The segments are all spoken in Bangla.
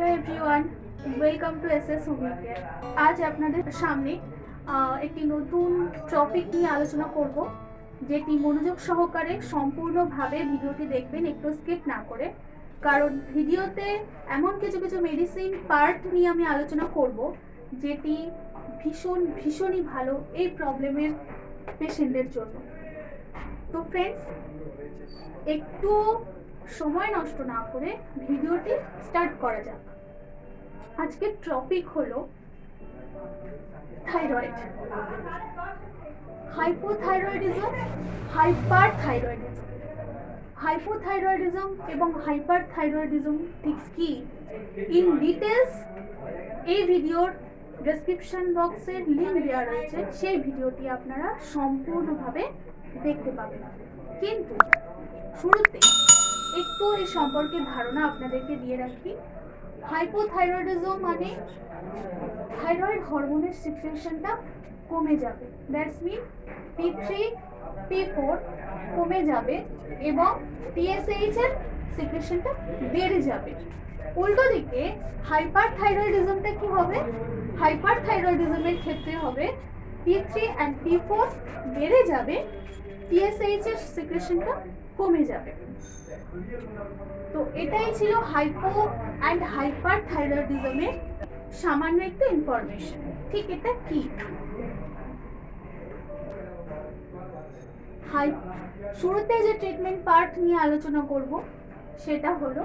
Hello everyone welcome to S S homeo আজ আপনাদের সামনে একটি নতুন টপিক নিয়ে আলোচনা করব, যেটি মনোযোগ সহকারে সম্পূর্ণভাবে ভিডিওটি দেখবেন, একটু স্কিপ না করে। কারণ ভিডিওতে এমন কিছু কিছু মেডিসিন পার্ট নিয়ে আমি আলোচনা করব, যেটি ভীষণ, ভীষণই ভালো এই প্রবলেমের পেশেন্টদের জন্য। তো ফ্রেন্ডস একটু সময় নষ্ট না করে ভিডিওটি স্টার্ট করা যাক। আজকের টপিক হলো thyroid. Hypothyroidism hyper thyroidism hypothyroidism এবং হাইপার থাইরয়েডিজম ঠিক কি? ইন ডিটেলস এই ভিডিওর ডেসক্রিপশন বক্সের লিঙ্ক দেওয়া রয়েছে। সেই ভিডিওটি আপনারা সম্পূর্ণভাবে দেখতে পাবেন। কিন্তু শুরুতে একটু এই সম্পর্কে ধারণা আপনাদেরকে দিয়ে রাখি। হাইপোথাইরয়েডিজম মানে থাইরয়েড হরমোনের সিচুয়েশনটা কমে যাবে। That's mean P three P four কমে যাবে এবং টিএসএইচ এর সিচুয়েশনটা বেড়ে যাবে। উল্টো দিকে হাইপার থাইরয়েডিজমটা কি হবে? হাইপার থাইরয়েডিজমের ক্ষেত্রে হবে P three and P four বেড়ে যাবে টিএসএইচ এর সিক্রেশনটা কমে যাবে। তো এটাই ছিল হাইপো অ্যান্ড হাইপার থাইরয়েডিজমের সামান্য একটু ইনফরমেশন ঠিক এটা কি? শুরুতে যে ট্রিটমেন্ট পার্ট নিয়ে আলোচনা করব, সেটা হলো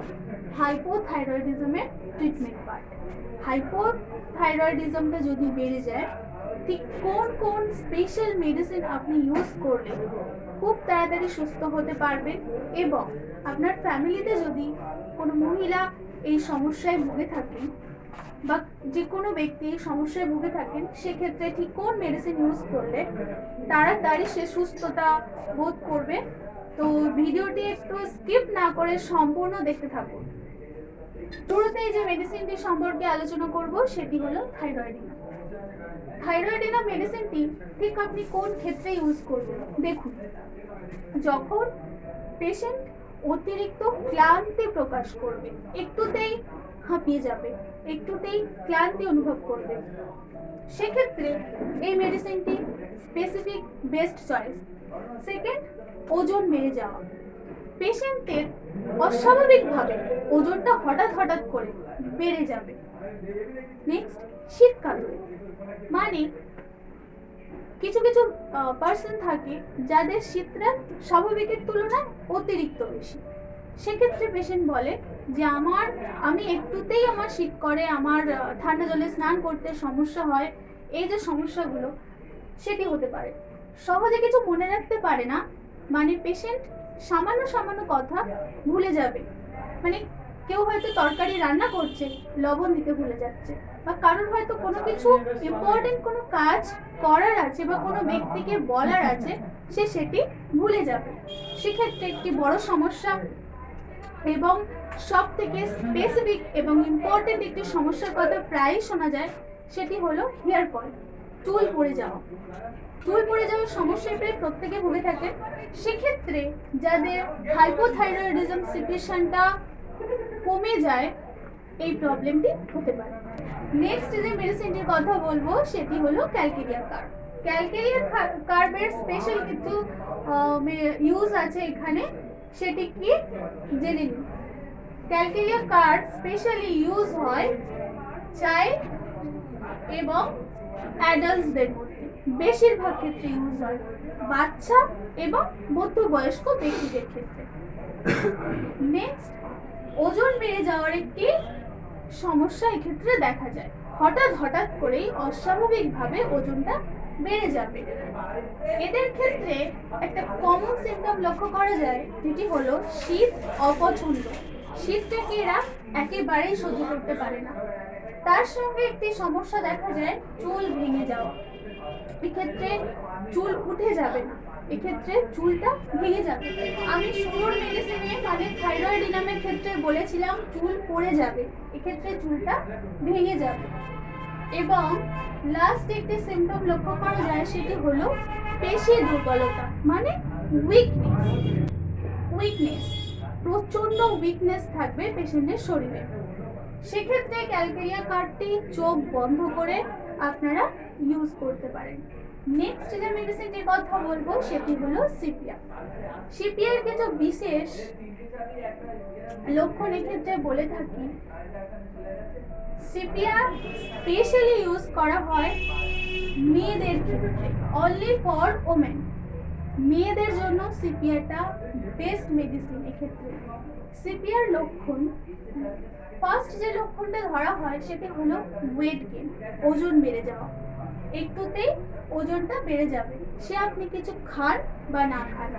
হাইপোথাইরয়েডিজমের ট্রিটমেন্ট পার্ট হাইপোথাইরয়েডিজমটা যদি বেড়ে যায়, ঠিক কোন কোন স্পেশাল মেডিসিন আপনি ইউজ করলে খুব তাড়াতাড়ি সুস্থ হতে পারবে এবং আপনার ফ্যামিলিতে যদি কোনো মহিলা এই সমস্যায় ভুগে থাকেন বা যে কোনো ব্যক্তি সমস্যায় ভুগে থাকেন, সেক্ষেত্রে ঠিক কোন মেডিসিন ইউজ করলে তাড়াতাড়ি সে সুস্থতা বোধ করবে? তো ভিডিওটি একটু স্কিপ না করে সম্পূর্ণ দেখতে থাকুন। শুরুতেই যে মেডিসিনটি সম্পর্কে আলোচনা করব, সেটি হলো থাইরয়েডিনা থাইরয়েডিনা মেডিসিনটি ঠিক আপনি কোন ক্ষেত্রে ইউজ করবেন? দেখুন, যখন পেশেন্ট অতিরিক্ত ক্লান্তি প্রকাশ করবে, একটুতেই হাঁপিয়ে যাবে, একটুতেই ক্লান্তি অনুভব করবে, সেক্ষেত্রে এই মেডিসিনটি স্পেসিফিক বেস্ট চয়েস সেকেন্ড ওজন বেড়ে যাওয়া। পেশেন্টের অস্বাভাবিকভাবে ওজনটা হঠাৎ হঠাৎ করে বেড়ে যাবে। নেক্সট শীতকাল মানে কিছু কিছু পার্সন থাকে যাদের শীতটা স্বাভাবিকের তুলনায় অতিরিক্ত বেশি। সেক্ষেত্রে পেশেন্ট বলে যে, আমার, আমি একটুতেই আমার শীত করে, আমার ঠান্ডা জলে স্নান করতে সমস্যা হয়। এই যে সমস্যাগুলো, সেটি হতে পারে। সহজে কিছু মনে রাখতে পারে না। মানে পেশেন্ট সামান্য সামান্য কথা ভুলে যাবে। মানে কেউ হয়তো তরকারি রান্না করছে, লবণ দিতে ভুলে যাচ্ছে বা কারোর হয়তো কোনো কিছু ইম্পর্টেন্ট কোনো কাজ করার আছে বা কোনো ব্যক্তিকে বলার আছে, সে সেটি ভুলে যাবে। সেক্ষেত্রে একটি বড় সমস্যা এবং সব থেকে স্পেসিফিক এবং ইম্পর্টেন্ট একটি সমস্যার কথা প্রায়ই শোনা যায়, সেটি হলো হেয়ার ফল চুল পড়ে যাওয়া। চুল পড়ে যাওয়ার সমস্যায় প্রায় প্রত্যেকে ভুগে থাকে। সেক্ষেত্রে যাদের হাইপোথাইরয়েডিজম সিচুয়েশনটা কমে যায়, এই প্রবলেমটি হতে পারে। নেক্সট যে মেডিসিনটির কথা বলব, সেটি হলো ক্যালকেরিয়া কার্ব ক্যালকেরিয়া কার্বের স্পেশাল কিছু ইউজ আছে এখানে, সেটি কি? জেনে নিন। ক্যালকেরিয়া কার্ড স্পেশালি ইউজ হয় চাইল্ড এবং অ্যাডাল্টসদের মধ্যে। বেশিরভাগ ক্ষেত্রে ইউজ হয় বাচ্চা এবং মধ্যবয়স্ক ব্যক্তিদের ক্ষেত্রে। নেক্সট ওজন বেড়ে যাওয়ার একটি সমস্যা এক্ষেত্রে দেখা যায়। হঠাৎ হঠাৎ করেই অস্বাভাবিকভাবে ওজনটা বেড়ে যাবে। এদের ক্ষেত্রে একটা কমন সিমটম লক্ষ্য করা যায়, যেটি হলো শীত অপছন্দ। শীতটাকে এরা একেবারেই সহ্য করতে পারে না। তার সঙ্গে একটি সমস্যা দেখা যায়, চুল ভেঙে যাওয়া। এক্ষেত্রে চুল উঠে যাবে না। এক্ষেত্রে চুলটা ভেঙে যাবে। আমি শুরুর মেডিসিনে মানে থাইরয়েড ইনামের ক্ষেত্রে বলেছিলাম, চুল পড়ে যাবে। এক্ষেত্রে চুলটা ভেঙে যাবে। এবং লাস্ট একটি সিমটম লক্ষ্য করা যায়, সেটি হলো পেশি দুর্বলতা মানে উইকনেস উইকনেস প্রচণ্ড উইকনেস থাকবে পেশেন্টের শরীরে। সেক্ষেত্রে ক্যালকেরিয়া কার্ডটি চোখ বন্ধ করে আপনারা ইউজ করতে পারেন। নেক্সট যে মেডিসিনটির কথা বলব, সেটি হলো সিপিয়া সিপিয়ার কিছু বিশেষ লক্ষণ এক্ষেত্রে বলে থাকি সিপিয়া স্পেশালি ইউজ করা হয় মেয়েদের ক্ষেত্রে অনলি ফর ওমেন মেয়েদের জন্য সিপিয়াটা বেস্ট মেডিসিন এক্ষেত্রে। সিপিয়ার লক্ষণ ফার্স্ট যে লক্ষণটা ধরা হয় সেটি হলো ওয়েট গেন ওজন বেড়ে যাওয়া। একটুতেই ওজনটা বেড়ে যাবে। সে আপনি কিছু খান বা না খান।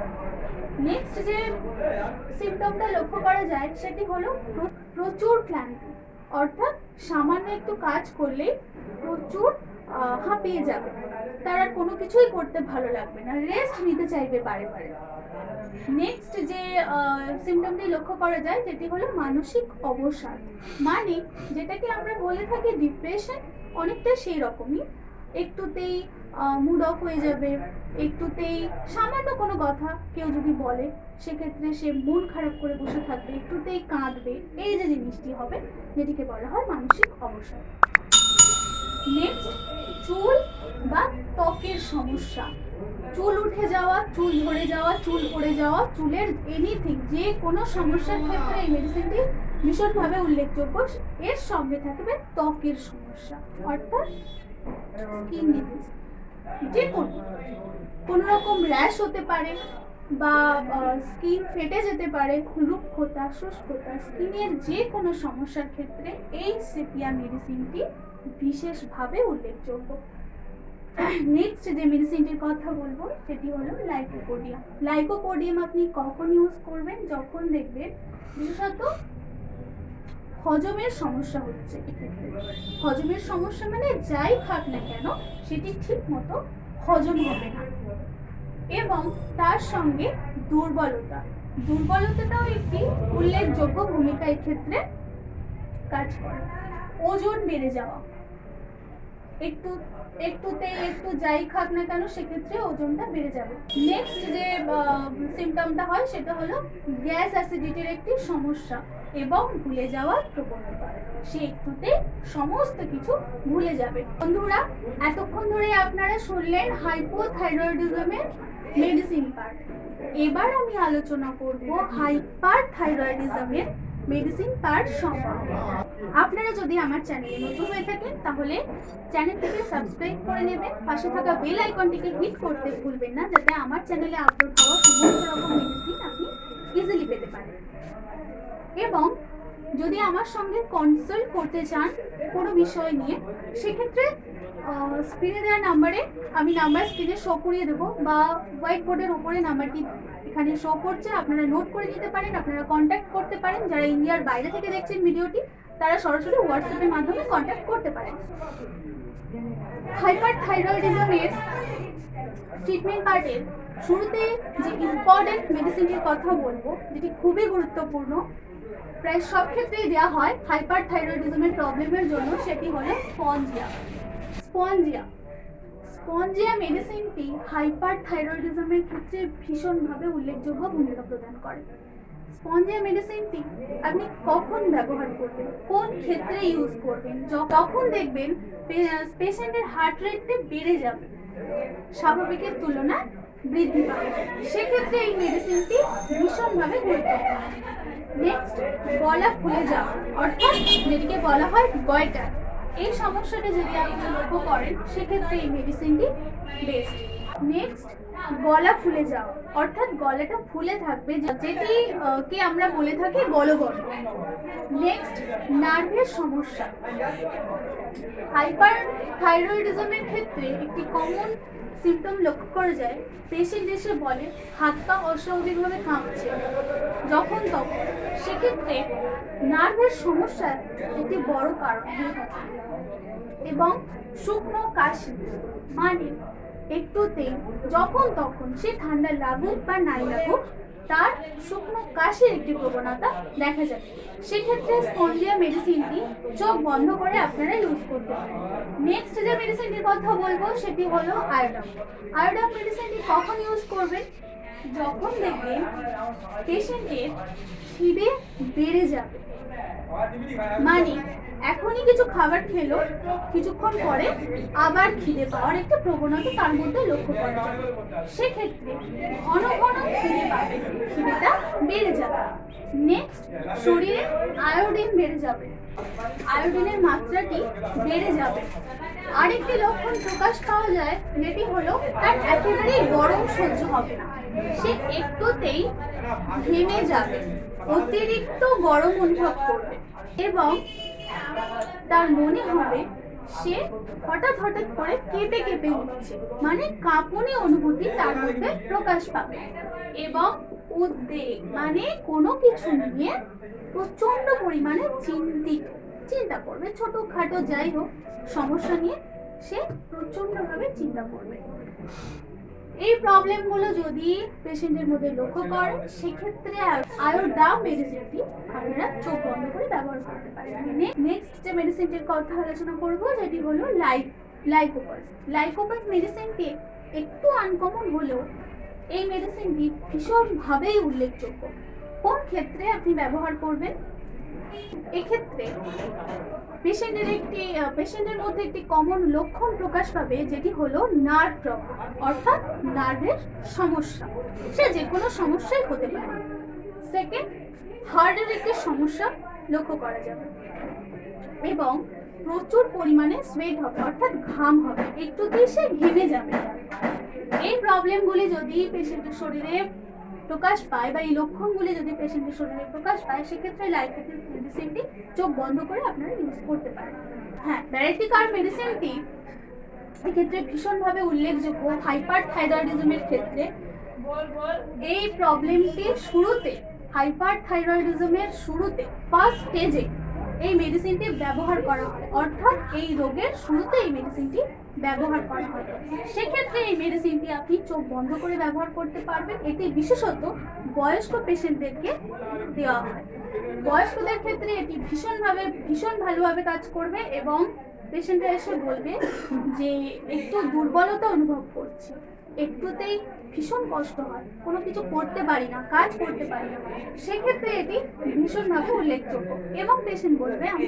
নেক্সট যে সিমটমটা লক্ষ্য করা যায় সেটি হলো প্রচুর ক্লান্তি। অর্থাৎ সামান্য একটু কাজ করলেই প্রচুর হাঁপিয়ে যাবে। তার আর কোনো কিছুই করতে ভালো লাগবে না। রেস্ট নিতে চাইবে বারে বারে। নেক্সট যে সিমটমটি লক্ষ্য করা যায় যেটি হলো মানসিক অবসাদ। মানে যেটাকে আমরা বলে থাকি ডিপ্রেশন অনেকটা সেই রকমই একটুতেই মুড অফ হয়ে যাবে। একটুতেই সামান্য কোনো কথা কেউ যদি বলে, সেক্ষেত্রে সে মন খারাপ করে বসে থাকবে, একটুতেই কাঁদবে। এই যে জিনিসটি হবে, যেটিকে বলা হয় মানসিক অবসাদ। নেক্সট চুল বা ত্বকের সমস্যা। চুল উঠে যাওয়া, চুল ঝরে যাওয়া, চুল পড়ে যাওয়া, চুলের এনিথিং যে কোনো সমস্যার ক্ষেত্রে এই মেডিসিনটি ভীষণভাবে উল্লেখযোগ্য। এর সঙ্গে থাকবে ত্বকের সমস্যা, অর্থাৎ স্কিন যে কোনো কোনো রকম র্যাশ হতে পারে বা স্কিন ফেটে যেতে পারে, রুক্ষতা, শুষ্কতা স্কিনের যে কোনো সমস্যার ক্ষেত্রে এই সেপিয়া মেডিসিনটি বিশেষভাবে উল্লেখযোগ্য। নেক্সট যে মেডিসিনটির কথা বলব, সেটি হলো লাইকোপোডিয়াম লাইকোপোডিয়াম আপনি কখন ইউজ করবেন? যখন দেখবেন বিশেষত হজমের সমস্যা হচ্ছে হজমের সমস্যা মানে যাই খাক না কেন, সেটি ঠিক মতো হজম হবে না। এবং তার সঙ্গে দুর্বলতা। দুর্বলতাটাও একটি উল্লেখযোগ্য ভূমিকা এক্ষেত্রে কাজ করে। ওজন বেড়ে যাওয়া। একটু, একটুতে একটু যাই খাক না কেন, সেক্ষেত্রে ওজনটা বেড়ে যাবে। নেক্সট যে সিমটমটা হয়, সেটা হলো গ্যাস অ্যাসিডিটির একটি সমস্যা এবং ভুলে যাওয়ার প্রবণতা। সে একটুতে সমস্ত কিছু ভুলে যাবে। বন্ধুরা, এতক্ষণ ধরে আপনারা শুনলেন হাইপোথাইরয়েডিজমের মেডিসিন পার্ট এবার আমি আলোচনা করব হাইপার থাইরয়েডিজমের মেডিসিন পার্ট সম্পর্কে আপনারা যদি আমার চ্যানেলে নতুন হয়ে থাকেন, তাহলে চ্যানেলটিকে সাবস্ক্রাইব করে নেবেন। পাশে থাকা বেল আইকনটিকে হিট করতে ভুলবেন না, যাতে আমার চ্যানেলে আপলোড হওয়া সমস্ত রকম মেডিসিন আপনি ইজিলি পেতে পারেন। এবং যদি আমার সঙ্গে কনসাল্ট করতে চান কোনো বিষয় নিয়ে, সেক্ষেত্রে স্ক্রিনে দেওয়া নাম্বারে আমি নাম্বার স্ক্রিনে শো করিয়ে দেবো বা হোয়াইট বোর্ডের ওপরে নাম্বারটি এখানে শো করছে, আপনারা নোট করে নিতে পারেন, আপনারা কন্ট্যাক্ট করতে পারেন। যারা ইন্ডিয়ার বাইরে থেকে দেখছেন ভিডিওটি, তারা সরাসরি হোয়াটসঅ্যাপের মাধ্যমে কন্ট্যাক্ট করতে পারেন। হাইপার থাইরয়েডিজমের ট্রিটমেন্ট পার্টের শুরুতে যে ইম্পর্টেন্ট মেডিসিনের কথা বলব, যেটি খুবই গুরুত্বপূর্ণ, প্রায় সব ক্ষেত্রেই দেওয়া হয় হাইপার থাইরয়েডিজমের প্রবলেমের জন্য, সেটি হলো স্পঞ্জিয়া স্পঞ্জিয়া স্পঞ্জিয়া মেডিসিনটি হাইপার থাইরয়েডিজমের ক্ষেত্রে ভীষণভাবে উল্লেখযোগ্য ভূমিকা প্রদান করে। স্পঞ্জিয়া মেডিসিনটি আপনি কখন ব্যবহার করবেন, কোন ক্ষেত্রে ইউজ করবেন, য- তখন দেখবেন পেশেন্টের হার্ট রেটটি বেড়ে যাবে, স্বাভাবিকের তুলনায় বৃদ্ধি পাবে। সেক্ষেত্রে এই মেডিসিনটি ভীষণভাবে গুরুত্বপূর্ণ। নেক্সট গলা ফুলে যাওয়া, অর্থাৎ যেটিকে বলা হয় গয়টার এই সমস্যাটা যদি আপনি লক্ষ্য করেন, সেক্ষেত্রে এই মেডিসিনটি বেস্ট নেক্সট গলা ফুলে যাওয়া। অর্থাৎ গলাটা ফুলে থাকবে, যেটি কে আমরা বলে থাকি? গলগর্ভ নেক্সট নার্ভের সমস্যা। হাইপার থাইরয়েডিজমের ক্ষেত্রে একটি কমন সিমটম লক্ষ্য করা যায়, দেশে দেশে বলে হাত পা অস্বাভাবিকভাবে কাঁপছে। যখন তখন, সেক্ষেত্রে নার্ভের সমস্যা একটি বড় কারণ হয়ে থাকে। এবং শুকনো কাশি মানে একটুতেই যখন তখন সে ঠান্ডা লাগুক বা নাই লাগুক তার শুকনো কাশির একটি প্রবণতা দেখা যাবে সেক্ষেত্রে স্পঞ্জিয়া মেডিসিনটি চোখ বন্ধ করে আপনারা ইউজ করতে পারেন। নেক্সট যে মেডিসিনটির কথা বলব, সেটি হলো আয়োডাম আয়োডাম মেডিসিনটি কখন ইউজ করবেন? যখন দেখবেন পেশেন্টের খিদে বেড়ে যাবে। মানে এখনই কিছু খাবার খেলো। কিছুক্ষণ পরে আবার খিদে পাওয়ার একটা প্রবণতা তার মধ্যে লক্ষ্য করা যাবে সেক্ষেত্রে ঘন ঘন খিদে পাবে। খিদেটা বেড়ে যাবে। নেক্সট শরীরে আয়োডিন বেড়ে যাবে। আয়োডিনের মাত্রাটি বেড়ে যাবে। আরেকটি লক্ষণ প্রকাশ পাওয়া যায়, যেটি হলো তার একেবারেই গরম সহ্য হবে না। সে একটুতেই ঘেমে যাবে। অতিরিক্ত গরম অনুভব করবে। এবং তার মনে হবে, সে হঠাৎ হঠাৎ করে কেঁপে কেঁপে উঠছে। মানে কাঁপুনি অনুভূতি তার মধ্যে প্রকাশ পাবে। এবং উদ্বেগ মানে কোনো কিছু নিয়ে প্রচণ্ড পরিমাণে চিন্তিত। চিন্তা করবে, ছোটখাটো যাই হোক, সমস্যা নিয়ে সে প্রচন্ডভাবে চিন্তা করবে। এই প্রবলেমগুলো যদি পেশেন্টের মধ্যে লক্ষ্য করেন, সেক্ষেত্রে আয়োডা মেডিসিনটি আপনারা চোখ বন্ধ করে ব্যবহার করতে পারেন। নেক্সট যে মেডিসিনটির কথা আলোচনা করব, যেটি হলো লাইক লাইকোপাস লাইকোপাস মেডিসিনটি একটু আনকমন হলেও এই মেডিসিনটি ভীষণভাবেই উল্লেখযোগ্য। কোন ক্ষেত্রে আপনি ব্যবহার করবেন? এক্ষেত্রে পেশেন্টের একটি পেশেন্টের মধ্যে একটি কমন লক্ষণ প্রকাশ পাবে, যেটি হলো নার্ভ প্রবলেম অর্থাৎ নার্ভের সমস্যা। সে যে কোনো সমস্যাই হতে পারে। সেকেন্ড হার্টের একটি সমস্যা লক্ষ্য করা যাবে। এবং প্রচুর পরিমাণে সোয়েট হবে, অর্থাৎ ঘাম হবে। একটুতেই সে ঘেমে যাবে। এই প্রবলেমগুলি যদি পেশেন্টের শরীরে প্রকাশ পায় বা এই লক্ষণগুলি যদি পেশেন্টের শরীরে প্রকাশ পায়, সেক্ষেত্রে লাইফোটিস মেডিসিনটি চোখ বন্ধ করে আপনারা ইউজ করতে পারেন। হ্যাঁ ব্যারেটিকার মেডিসিনটি এক্ষেত্রে ভীষণভাবে উল্লেখযোগ্য। হাইপার থাইরয়েডিজমের ক্ষেত্রে এই প্রবলেমটি শুরুতে হাইপার থাইরয়েডিজমের শুরুতে ফার্স্ট স্টেজে এই মেডিসিনটি ব্যবহার করা হয়। অর্থাৎ এই রোগের শুরুতে এই মেডিসিনটি ব্যবহার করা হয়। সেক্ষেত্রে এই মেডিসিনটি আপনি চোখ বন্ধ করে ব্যবহার করতে পারবেন। এটি বিশেষত বয়স্ক পেশেন্টদেরকে দেওয়া হয়। বয়স্কদের ক্ষেত্রে এটি ভীষণভাবে, ভীষণ ভালোভাবে কাজ করবে এবং পেশেন্টরা এসে বলবে যে, একটু দুর্বলতা অনুভব করছি। একটুতেই ভীষণ কষ্ট হয়। কোনো কিছু করতে পারি না, কাজ করতে পারি না। সেক্ষেত্রে এটি ভীষণভাবে উল্লেখযোগ্য এবং পেশেন্ট বলবে, আমি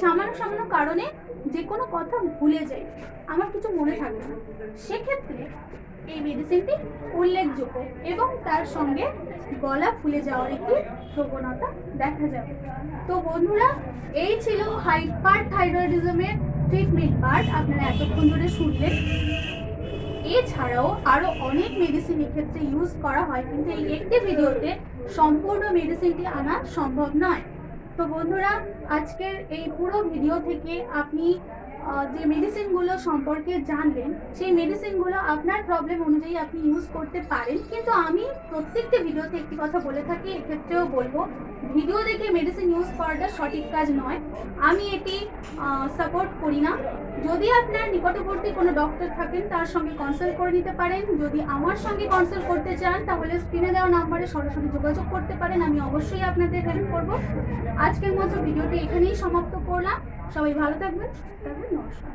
সামান্য সামান্য কারণে যে কোনো কথা ভুলে যাই। আমার কিছু মনে থাকে না। সেক্ষেত্রে এই মেডিসিনটি উল্লেখযোগ্য এবং তার সঙ্গে গলা ফুলে যাওয়ার একটি প্রবণতা দেখা যাবে তো বন্ধুরা, এই ছিল হাইপার থাইরয়েডিজমের ট্রিটমেন্ট পার্ট। আপনারা এতক্ষণ ধরে শুনলেন। এছাড়াও আরও অনেক মেডিসিন এক্ষেত্রে ইউজ করা হয়, কিন্তু এই একটি ভিডিওতে সম্পূর্ণ মেডিসিনটি আনা সম্ভব নয়। তো বন্ধুরা, আজকের এই পুরো ভিডিও থেকে আপনি যে মেডিসিনগুলো সম্পর্কে জানলেন সেই মেডিসিনগুলো আপনার প্রবলেম অনুযায়ী আপনি ইউজ করতে পারেন। কিন্তু আমি প্রত্যেকটা ভিডিওতে একটি কথা বলে থাকি, এক্ষেত্রেও বলব ভিডিও দেখে মেডিসিন ইউজ করাটা সঠিক কাজ নয়। আমি এটি সাপোর্ট করি না। যদি আপনার নিকটবর্তী কোনো ডক্টর থাকেন, তার সঙ্গে কনসাল্ট করে নিতে পারেন। যদি আমার সঙ্গে কনসাল্ট করতে চান, তাহলে স্ক্রিনে দেওয়া নাম্বারে সরাসরি যোগাযোগ করতে পারেন। আমি অবশ্যই আপনাদের হেল্প করব। আজকের মতো ভিডিওটি এখানেই সমাপ্ত করলাম। সবাই ভালো থাকবেন তাহলে নমস্কার।